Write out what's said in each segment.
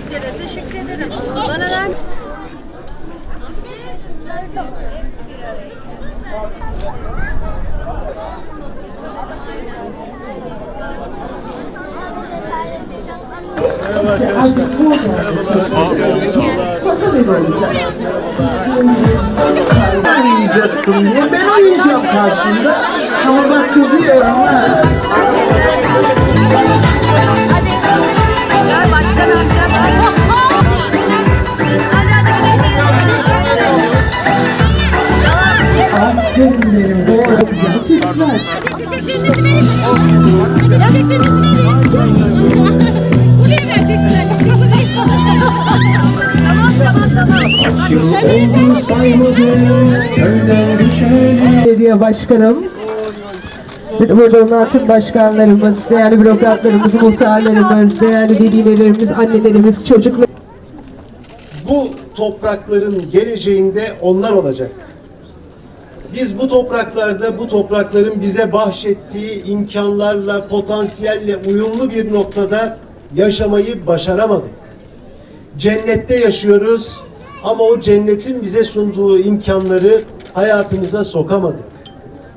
beklere. Teşekkür ederim. Bana ver. Artık Sosyal ev olacak. Ben uyuyacaksın diye ben uyuyacağım karşında. Ama bak kızıyorum ha. Çocuklar. Çiçeklerinizi verin. Çiçeklerinizi verin. Buraya vereceksiniz. Tamam tamam tamam. Belediye başkanım. Burada tüm başkanlarımız, değerli bürokratlarımız, muhtarlarımız, değerli velilerimiz, annelerimiz, çocuklar. bu toprakların geleceğinde onlar olacak. Biz bu topraklarda bu toprakların bize bahşettiği imkanlarla, potansiyelle uyumlu bir noktada yaşamayı başaramadık. Cennette yaşıyoruz ama o cennetin bize sunduğu imkanları hayatımıza sokamadık.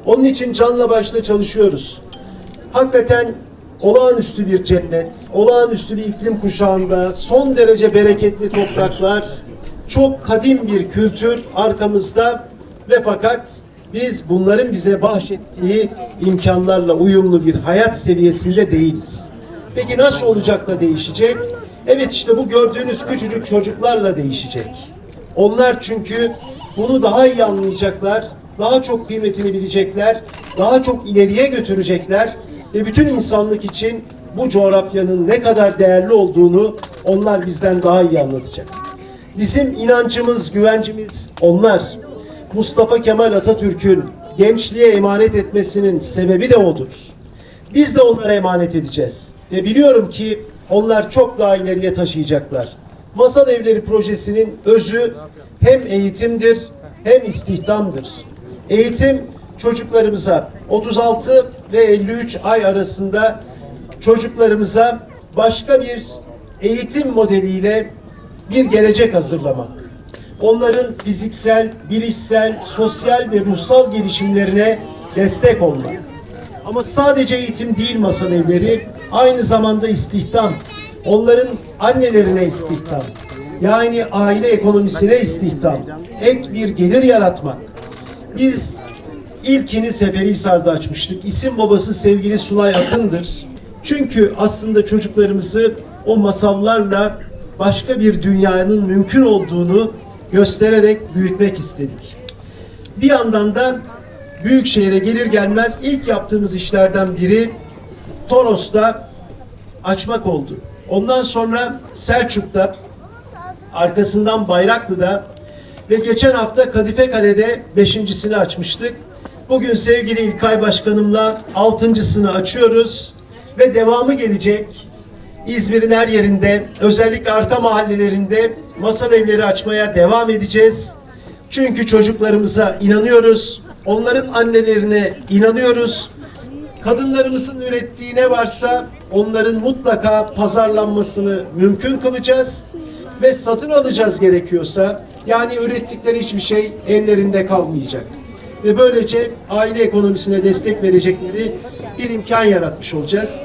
Onun için canla başla çalışıyoruz. Hakikaten olağanüstü bir cennet, olağanüstü bir iklim kuşağında son derece bereketli topraklar, çok kadim bir kültür arkamızda ve fakat biz bunların bize bahşettiği imkanlarla uyumlu bir hayat seviyesinde değiliz. Peki nasıl olacak da değişecek? Evet işte bu gördüğünüz küçücük çocuklarla değişecek. Onlar çünkü bunu daha iyi anlayacaklar, daha çok kıymetini bilecekler, daha çok ileriye götürecekler ve bütün insanlık için bu coğrafyanın ne kadar değerli olduğunu onlar bizden daha iyi anlatacak. Bizim inancımız, güvencimiz onlar. Mustafa Kemal Atatürk'ün gençliğe emanet etmesinin sebebi de odur. Biz de onlara emanet edeceğiz. Ve biliyorum ki onlar çok daha ileriye taşıyacaklar. Masal Evleri projesinin özü hem eğitimdir hem istihdamdır. Eğitim çocuklarımıza 36 ve 53 ay arasında çocuklarımıza başka bir eğitim modeliyle bir gelecek hazırlamak. Onların fiziksel, bilişsel, sosyal ve ruhsal gelişimlerine destek olmak. Ama sadece eğitim değil masal evleri, aynı zamanda istihdam. Onların annelerine istihdam. Yani aile ekonomisine istihdam. Ek bir gelir yaratmak. Biz ilkini Seferihisar'da açmıştık. İsim babası sevgili Sunay Akın'dır. Çünkü aslında çocuklarımızı o masallarla başka bir dünyanın mümkün olduğunu göstererek büyütmek istedik. Bir yandan da Büyükşehir'e gelir gelmez ilk yaptığımız işlerden biri Toros'ta açmak oldu. Ondan sonra Selçuk'ta, arkasından Bayraklı'da ve geçen hafta Kadife Kale'de beşincisini açmıştık. Bugün sevgili İlkay Başkanımla altıncısını açıyoruz ve devamı gelecek. İzmir'in her yerinde, özellikle arka mahallelerinde masal evleri açmaya devam edeceğiz. Çünkü çocuklarımıza inanıyoruz. Onların annelerine inanıyoruz. Kadınlarımızın ürettiği ne varsa onların mutlaka pazarlanmasını mümkün kılacağız ve satın alacağız gerekiyorsa. Yani ürettikleri hiçbir şey ellerinde kalmayacak. Ve böylece aile ekonomisine destek verecekleri bir imkan yaratmış olacağız.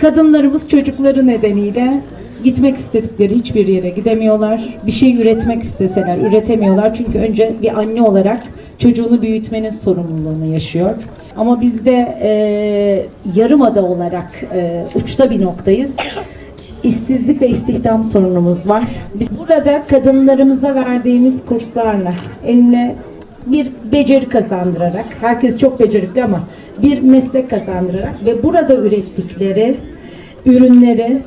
Kadınlarımız çocukları nedeniyle gitmek istedikleri hiçbir yere gidemiyorlar. Bir şey üretmek isteseler üretemiyorlar. Çünkü önce bir anne olarak çocuğunu büyütmenin sorumluluğunu yaşıyor. Ama biz de e, yarımada olarak e, uçta bir noktayız. İşsizlik ve istihdam sorunumuz var. Biz burada kadınlarımıza verdiğimiz kurslarla eline bir beceri kazandırarak, herkes çok becerikli ama bir meslek kazandırarak ve burada ürettikleri ürünleri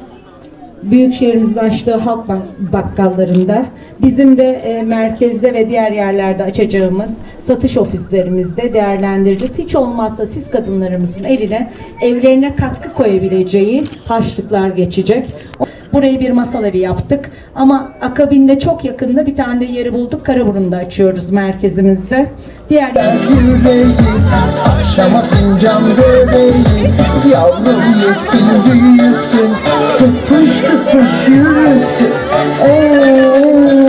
Büyükşehirimizin açtığı halk bak- bakkallarında, bizim de e, merkezde ve diğer yerlerde açacağımız satış ofislerimizde değerlendireceğiz. Hiç olmazsa siz kadınlarımızın eline, evlerine katkı koyabileceği harçlıklar geçecek. Burayı bir masal evi yaptık. Ama akabinde çok yakında bir tane de yeri bulduk. Karaburun'da açıyoruz merkezimizde. Diğer Yüreği akşama fincan böreği Yavrum yesin büyüsün Tıpış tıpış yürüsün Oo,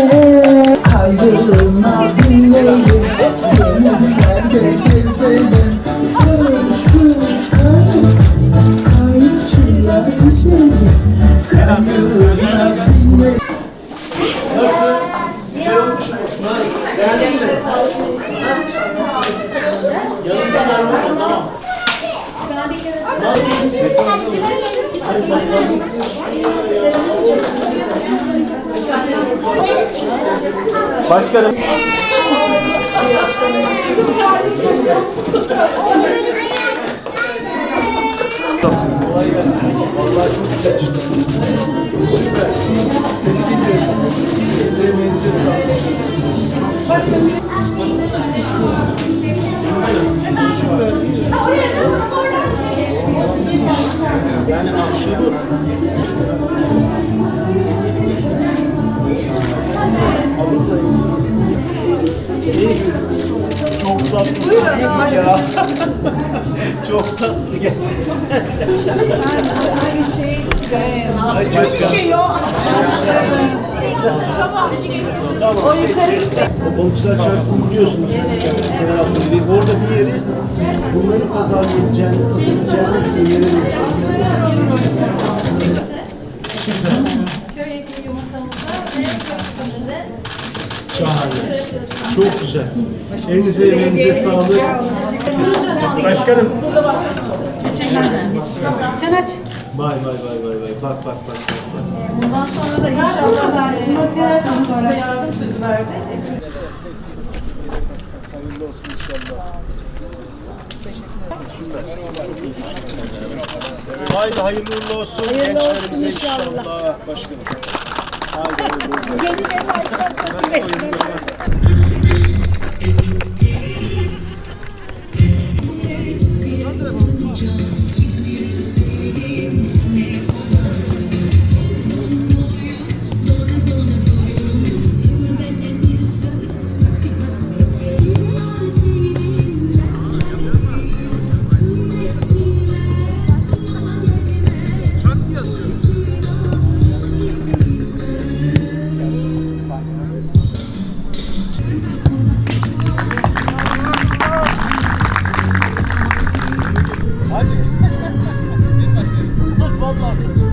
Başkanım. Kolay gelsin. Vallahi çok güzel çıktı. Süper. Seni dinliyorum. Sevmenize sağlık. Yani akşamı çok tatlı. Ya. çok tatlı gerçekten. Ay, çok şey yok. Tamam. O yukarı O balıkçılar çarşısını biliyorsunuz. Kenar altında bir orada bir yeri bunları pazarlayabileceğiniz, satabileceğiniz bir yere dönüştürüyoruz. Şahane. Çok güzel. Elinize emeğinize sağlık. Başkanım. Sen aç. Vay vay vay vay vay. Bak bak bak. bak. Bundan sonra da inşallah e, size yardım sözü verdi. Hayırlı olsun inşallah. Haydi hayırlı uğurlu olsun. Hayırlı olsun inşallah. Başkanım. Haydi hayırlı olsun. Hadi. Tut vallahi tut.